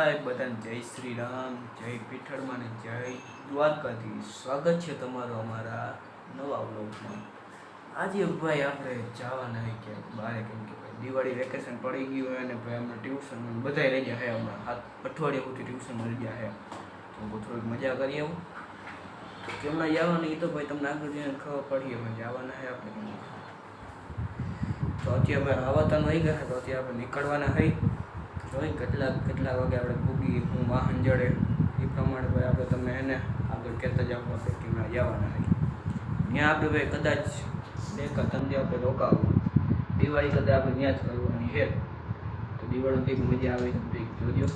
બધાને જય શ્રી રામ, જય પીઠળમાં જય દ્વારકાથી સ્વાગત છે તમારું અમારા નવા વ્લોગમાં. આજે ભાઈ આપણે જવાના હોય ક્યાંક બહાર કેમ કે ભાઈ દિવાળી વેકેશન પડી ગયું હોય અને ભાઈ અમને ટ્યુશન બધા રહી ગયા હે. હમણાં હાથ અઠવાડિયા સુધી ટ્યુશન મળી ગયા હે. તો હું થોડીક મજા કરી આવું. કેમના જવાનું એ તો ભાઈ તમને આગળ જઈને ખબર પડી હવે જવાના હે આપણે તો અત્યારે અમે આવતા નહીં ગયા તો અત્યારે આપણે નીકળવાના હોય જોઈ કેટલા કેટલા વાગે આપણે પૂગી હું વાહન જડે, એ પ્રમાણે ભાઈ આપણે તમે એને આગળ કહેતા જ કે ના જવાના હોય ત્યાં આપણે ભાઈ કદાચ બે કા ધંધે આપણે રોકાવું. દિવાળી કદાચ આપણે ત્યાં જ કરવાની છે. તો દિવાળી કંઈક મજા આવે કંઈક જોજો.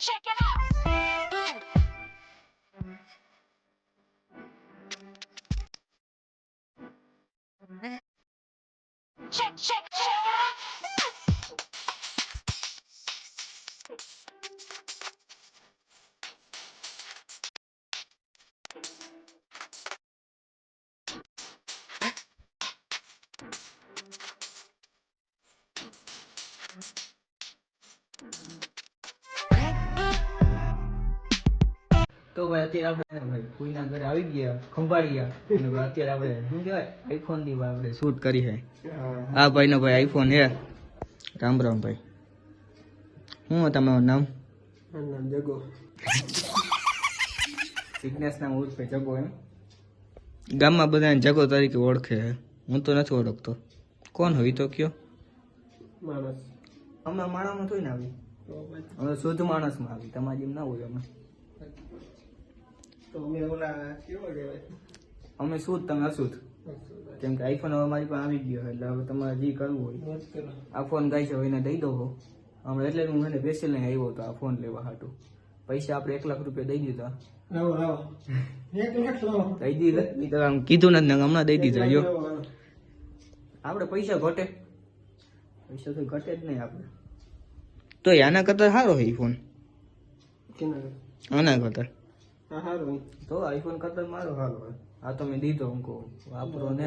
Check it out. Check check. તો ભાઈ અત્યારે આપણે ભાઈ કોઈના ઘરે આવી ગયા ખંભાળી ગયા. અને ભાઈ અત્યારે આપણે શું કહેવાય આઈફોનની ભાઈ આપણે શૂટ કરી હે આ ભાઈનો ભાઈ આઈફોન હે રામ રામ ભાઈ. શું તમારું નામ? જગો. સિગ્નેસ નામ ઉર્ફે જગો એમ. ગામમાં બધાને જગો તરીકે ઓળખે હું તો નથી ઓળખતો. કોણ હોય તો કયો? માણસ. અમે માણસમાં થોડી ના આવી. અમે શુદ્ધ માણસમાં આવી. તમારી જેમ ના હોય અમે તો અમે ઓલા કેવો કહેવાય? અમે શુદ્ધ તમે અશુદ્ધ કેમ કે આઈફોન હવે મારી પાસે આવી ગયો એટલે હવે તમારે જે કરવું હોય. આ ફોન ગાય છે એને દઈ દો હમણાં એટલે હું એને બેસી લઈને આવ્યો હતો આ ફોન લેવા હાટું. પૈસા આપણે એક લાખ રૂપિયા દઈ દીધા. દઈ દીધા? કીધું નથી હમણાં દઈ દીધા જો. આપણે પૈસા ઘટે. પૈસા તો ઘટે જ નહીં આપણે. તો આના કરતા સારો હે ફોન આના કરતા. તો આઈફોન કરતા મારો હાલ હોય. આ તો મેં દીધો અંકો કહું. વાપરો ને.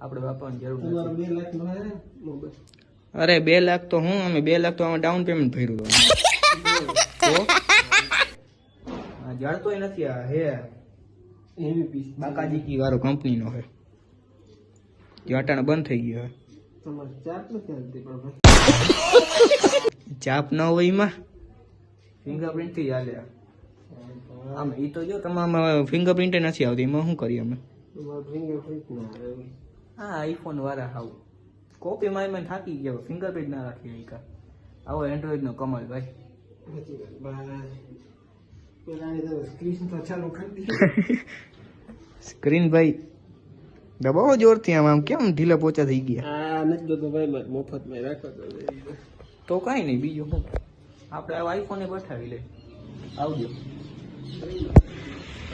આપણે વાપરવાની જરૂર નથી. હે? અરે બે લાખ તો હું અમે બે લાખ તો આમાં ડાઉન પેમેન્ટ ભર્યું હતું જડતોય નથી આ હે. બાકાજી કી વાળો કંપનીનો છે જે બંધ થઈ ગયો ચાપ ન હોય એમાં. ફિંગરપ્રિન્ટથી ચાલે આ. આમ ઈ તો જો તમામ ફિંગરપ્રિન્ટ નથી આવતી એમાં શું કરીએ અમે? હા આઈફોન વાળા હાવ. કોપી માં એમાં થાકી ગયો ફિંગરપ્રિન્ટ ના રાખી કા. આવો એન્ડ્રોઈડ નો કમલ ભાઈ. સ્ક્રીન ભાઈ દબાવો જોરથી આમ આમ કેમ ઢીલા પોચા થઈ ગયા? આ નથી જોતો ભાઈ મફત મફતમાં રાખો તો કાંઈ નહીં બીજું શું? આપણે આઈફોન એ પઠાવી લે આવજો.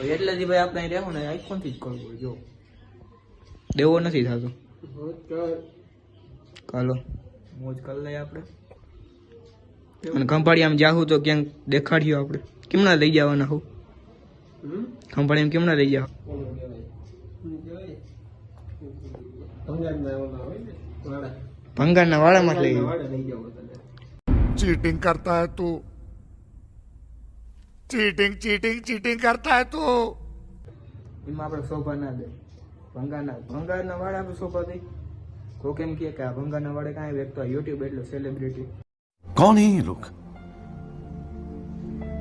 એટલે જ ભાઈ આપણે અહીં રહેવું ને આઈફોનથી જ કરવું જો. દેવો નથી થતો. કાલો મોજ કરી લઈએ આપણે. અને ખંભાળી આમ જાહું તો ક્યાંક દેખાડ્યો આપણે. કેમના લઈ જવાના હું? હમ? ખંભાળી આમ કેમના લઈ જાવ ભંગારના વાળામાં લઈ જાવ વાળા લઈ જાવ તમે चीटिंग करता है तू चीटिंग चीटिंग चीटिंग करता है तू એમાં આપણે શોભા ના દે ભંગારના ભંગારના વાળા આપણે શોભા દઈ કોક એમ કહે કે આ ભંગારના વાળે કાંઈ વ્યક્ત યુટ્યુબ એટલો સેલિબ્રિટી कौन है ये लोग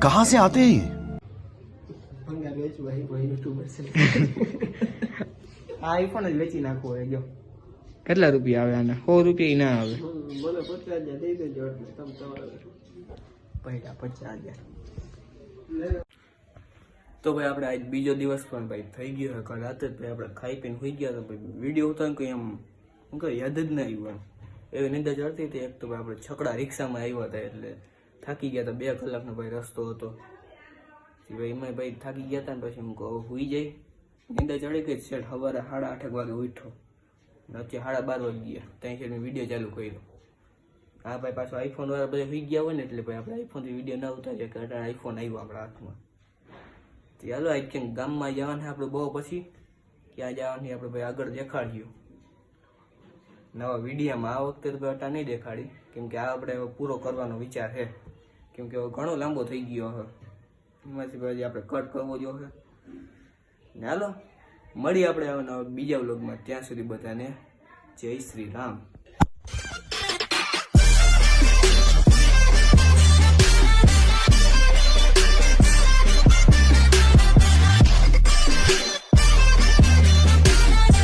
कहां से आते हैं ये ભંગાર વેચવા એ કોઈ યુટ્યુબર છે આ આઈફોન જ વેચી નાખવો હોય જો કેટલા રૂપિયા આવે આના સો રૂપિયા ના આવે મને પચાસ હજાર દઈ દેજો એટલે તમે તમારે પૈસા પચાસ હજાર તો ભાઈ આપણે આજ બીજો દિવસ પણ ભાઈ થઈ ગયો છે. કાલ રાતે ભાઈ આપણે ખાઈ પીને સુઈ ગયા તો ભાઈ વીડિયો ઉતાર કંઈ એમ શું કહે યાદ જ ના આવ્યું એમ. એવી નિંદા ચડતી હતી. એક તો ભાઈ આપણે છકડા રિક્ષામાં આવ્યા હતા એટલે થાકી ગયા હતા. બે કલાકનો ભાઈ રસ્તો હતો. ભાઈ એમાં ભાઈ થાકી ગયા હતા ને પછી હું કહું હુઈ જાય નિંદા ચડી ગઈ. સેટ સવારે સાડા આઠેક વાગે ઉઠ્યો. ને અત્યારે સાડા બાર વાગી ગયા ત્યાં છે મેં વીડિયો ચાલુ કર્યો. હા ભાઈ પાછો આઈફોન વાળા બધા વી ગયા હોય ને એટલે ભાઈ આપણે આઈફોનથી વીડિયો ના ઉતારીએ કે આઈફોન આવ્યો આપણા હાથમાં. ચાલો આજ કેમ ગામમાં જવાના આપણે બહુ પછી? ક્યાં જવાની આપણે ભાઈ આગળ દેખાડ્યું નવા વિડીયામાં આ વખતે તો ભાઈ અટા નહીં દેખાડી. કેમ કે આ આપણે પૂરો કરવાનો વિચાર છે. કેમ કે ઘણો લાંબો થઈ ગયો હવે. એમાંથી પછી આપણે કટ કરવો જો છે ને હાલો, મળીએ આપણે બીજા વ્લોગમાં ત્યાં સુધી બધાને જય શ્રી રામ.